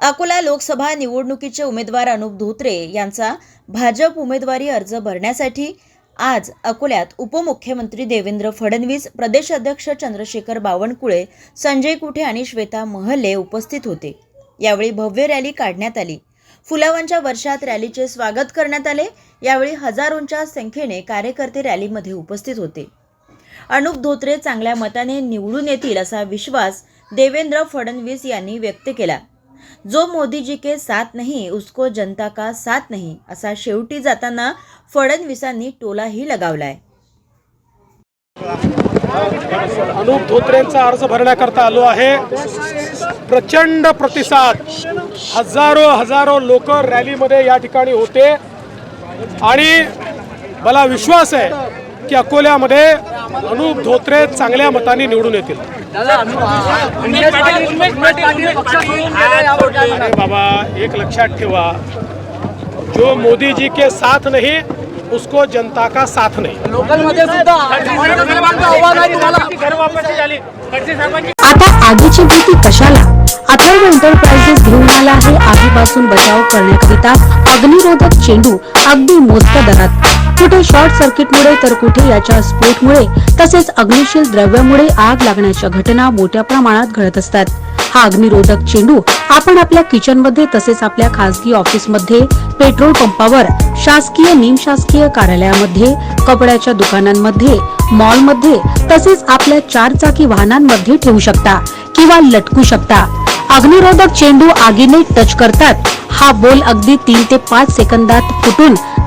अकोला लोकसभा निवडणुकीचे उमेदवार अनुप धोत्रे यांचा भाजप उमेदवारी अर्ज भरण्यासाठी आज अकोल्यात उपमुख्यमंत्री देवेंद्र फडणवीस प्रदेश अध्यक्ष चंद्रशेखर बावनकुळे संजय कुठे आणि श्वेता महले उपस्थित होते. यावेळी भव्य रॅली काढण्यात आली. फुलावांच्या वर्षात रॅलीचे स्वागत करण्यात आले. यावेळी हजारोंच्या संख्येने कार्यकर्ते रॅलीमध्ये उपस्थित होते. अनुप धोत्रे चांगल्या मताने निवडून येतील असा विश्वास देवेंद्र फडणवीस यांनी व्यक्त केला. जो मोदी जी के साथ नाही उसको जनता का साथ नाही असा शेवटी जाताना फडणवीसांनी टोलाही लगावलाय. अनुप धोत्रेंचा अर्ज भरण्याकरता आलो आहे. प्रचंड प्रतिसाद. हजारो हजारो लोक रॅलीमध्ये या ठिकाणी होते. आणि मला विश्वास आहे की अकोल्यामध्ये अनुप धोत्रे चांगल्या मताने निवडून येतील. अरे बाबा एक लक्षात ठेवा. जो मोदी जी के साथ नहीं उसको जनता का साथ नहीं. आता आगीची भीती कशाला? अथर्व एंटरप्राइजेस घेऊन आला आहे. आगीपासून बचाव करण्याकरिता अग्निरोधक चेंडू अगदी मोजक्या दरात. कुठे शॉर्ट सर्किटमुळे तर कुठे याच्या स्फोटमुळे तसेच अग्निशील द्रव्यामुळे आग लागण्याच्या घटना मोठ्या प्रमाणात घडत असतात. हा अग्निरोधक चेंडू आपण आपल्या किचनमध्ये तसेच आपल्या खासगी ऑफिसमध्ये पेट्रोल पंपावर शासकीय निमशासकीय कार्यालयामध्ये कपड्याच्या दुकानांमध्ये मॉलमध्ये तसेच आपल्या चार चाकी वाहनांमध्ये ठेवू शकता किंवा लटकू शकता. अग्निरोधक चेंडू आगीने टच करतात. हा बोल अगदी तीन ते पाच सेकंदात फुटून